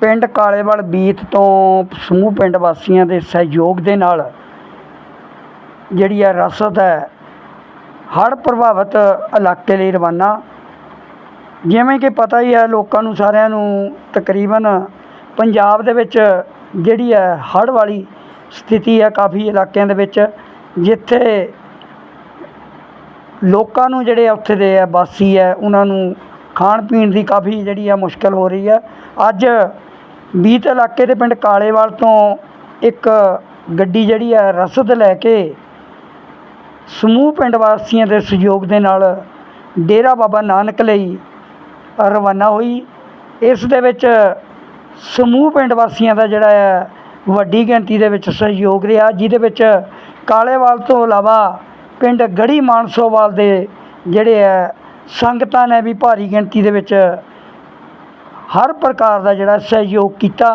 ਪਿੰਡ ਕਾਲੇਵਾਲ ਬੀਤ ਤੋਂ ਸਮੂਹ ਪਿੰਡ ਵਾਸੀਆਂ ਦੇ ਸਹਿਯੋਗ ਦੇ ਨਾਲ ਜਿਹੜੀ ਹੈ ਰਸਦ ਹੈ, ਹੜ੍ਹ ਪ੍ਰਭਾਵਿਤ ਇਲਾਕੇ ਲਈ ਰਵਾਨਾ। ਜਿਵੇਂ ਕਿ ਪਤਾ ਹੀ ਹੈ ਲੋਕਾਂ ਨੂੰ ਸਾਰਿਆਂ ਨੂੰ ਤਕਰੀਬਨ ਪੰਜਾਬ ਦੇ ਵਿੱਚ ਜਿਹੜੀ ਹੈ ਹੜ੍ਹ ਵਾਲੀ ਸਥਿਤੀ ਹੈ ਕਾਫੀ ਇਲਾਕਿਆਂ ਦੇ ਵਿੱਚ, ਜਿੱਥੇ ਲੋਕਾਂ ਨੂੰ ਜਿਹੜੇ ਉੱਥੇ ਦੇ ਆ ਵਾਸੀ ਹੈ ਉਹਨਾਂ ਨੂੰ ਖਾਣ ਪੀਣ ਦੀ ਕਾਫੀ ਜਿਹੜੀ ਆ ਮੁਸ਼ਕਲ ਹੋ ਰਹੀ ਹੈ ਅੱਜ ਬੀਤ ਇਲਾਕੇ ਦੇ ਪਿੰਡ ਕਾਲੇਵਾਲ ਤੋਂ ਇੱਕ ਗੱਡੀ ਜਿਹੜੀ ਹੈ ਰਸਦ ਲੈ ਕੇ ਸਮੂਹ ਪਿੰਡ ਵਾਸੀਆਂ ਦੇ ਸਹਿਯੋਗ ਦੇ ਨਾਲ ਡੇਰਾ ਬਾਬਾ ਨਾਨਕ ਲਈ ਰਵਾਨਾ ਹੋਈ। ਇਸ ਦੇ ਵਿੱਚ ਸਮੂਹ ਪਿੰਡ ਵਾਸੀਆਂ ਦਾ ਜਿਹੜਾ ਹੈ ਵੱਡੀ ਗਿਣਤੀ ਦੇ ਵਿੱਚ ਸਹਿਯੋਗ ਰਿਹਾ, ਜਿਹਦੇ ਵਿੱਚ ਕਾਲੇਵਾਲ ਤੋਂ ਇਲਾਵਾ ਪਿੰਡ ਗੜੀ ਮਾਨਸੋਵਾਲ ਦੇ ਜਿਹੜੇ ਹੈ ਸੰਗਤਾਂ ਨੇ ਵੀ ਭਾਰੀ ਗਿਣਤੀ ਦੇ ਵਿੱਚ ਹਰ ਪ੍ਰਕਾਰ ਦਾ ਜਿਹੜਾ ਸਹਿਯੋਗ ਕੀਤਾ।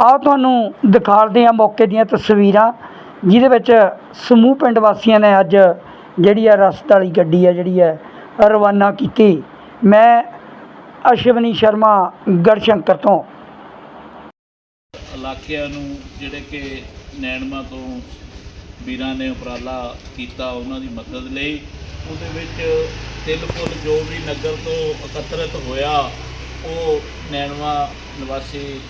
ਆਓ ਤੁਹਾਨੂੰ ਦਿਖਾਉਂਦੇ ਹਾਂ ਮੌਕੇ ਦੀਆਂ ਤਸਵੀਰਾਂ, ਜਿਹਦੇ ਵਿੱਚ ਸਮੂਹ ਪਿੰਡ ਵਾਸੀਆਂ ਨੇ ਅੱਜ ਜਿਹੜੀ ਆ ਰਸਤ ਵਾਲੀ ਗੱਡੀ ਆ, ਜਿਹੜੀ ਹੈ ਰਵਾਨਾ ਕੀਤੀ। ਮੈਂ ਅਸ਼ਵਨੀ ਸ਼ਰਮਾ, ਗੜਸ਼ੰਕਰ ਤੋਂ। ਇਲਾਕਿਆਂ ਨੂੰ ਜਿਹੜੇ ਕਿ ਨੈਣਮਾ ਤੋਂ ਵੀਰਾਂ ਨੇ ਉਪਰਾਲਾ ਕੀਤਾ ਉਹਨਾਂ ਦੀ ਮਦਦ ਲਈ, ਉਹਦੇ ਵਿੱਚ ਤਿਲ ਫੁੱਲ ਜੋ ਵੀ ਨਗਰ ਤੋਂ ਇਕੱਤਰਿਤ ਹੋਇਆ ਉਹ ਨੈਣਮਾ ਨਿਵਾਸੀ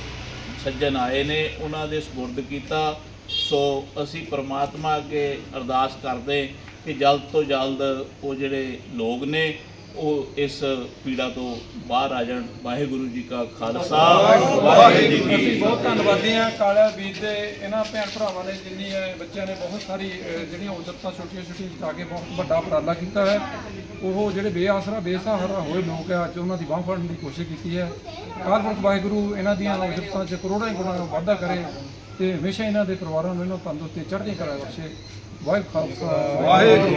ਸੱਜਣ ਆਏ ਨੇ, ਉਹਨਾਂ ਦੇ ਸਪੁਰਦ ਕੀਤਾ। ਸੋ ਅਸੀਂ ਪ੍ਰਮਾਤਮਾ ਅੱਗੇ ਅਰਦਾਸ ਕਰਦੇ ਕਿ ਜਲਦ ਤੋਂ ਜਲਦ ਉਹ ਜਿਹੜੇ ਲੋਕ ਨੇ ਉਹ ਇਸ ਪੀੜਾ ਤੋਂ ਬਾਹਰ ਆ ਜਾਣ। ਵਾਹਿਗੁਰੂ ਜੀ ਕਾ ਖਾਲਸਾ ਵਾਹਿਗੁਰੂ ਜੀ ਕੀ ਅਸੀਂ ਬਹੁਤ ਧੰਨਵਾਦੀ ਹਾਂ ਕਾਲਾ ਵੀਰ ਦੇ ਇਹਨਾਂ ਭੈਣ ਭਰਾਵਾਂ ਨੇ ਜਿੰਨੀ ਹੈ ਬੱਚਿਆਂ ਨੇ ਬਹੁਤ ਸਾਰੀ ਜਿਹੜੀਆਂ ਉਦਰਤਾਂ ਛੋਟੀਆਂ ਛੋਟੀਆਂ ਜਿਤਾ ਕੇ ਬਹੁਤ ਵੱਡਾ ਉਪਰਾਲਾ ਕੀਤਾ ਹੈ। ਉਹ ਜਿਹੜੇ ਬੇਆਸਰਾ ਬੇਸਹਾਰਾ ਹੋਏ ਲੋਕ ਹੈ ਅੱਜ ਉਹਨਾਂ ਦੀ ਬਾਂਹ ਫੜਨ ਦੀ ਕੋਸ਼ਿਸ਼ ਕੀਤੀ ਹੈ। ਕਾਲਪੁਰਖ ਵਾਹਿਗੁਰੂ ਇਹਨਾਂ ਦੀਆਂ ਉਦਰਤਾਂ 'ਚ ਕਰੋੜਾਂ ਹੀ ਗੁਣਾ ਵਾਧਾ ਕਰੇ ਤੇ ਹਮੇਸ਼ਾ ਇਹਨਾਂ ਦੇ ਪਰਿਵਾਰਾਂ ਨੂੰ ਇਹਨਾਂ ਤੰਦਰੁਸਤੀ ਚੜ੍ਹਦੀ ਕਲਾ ਬਖਸ਼ੇ। ਵਾਹਿਗੁਰੂ ਖਾਲਸਾ ਵਾਹਿਗੁਰੂ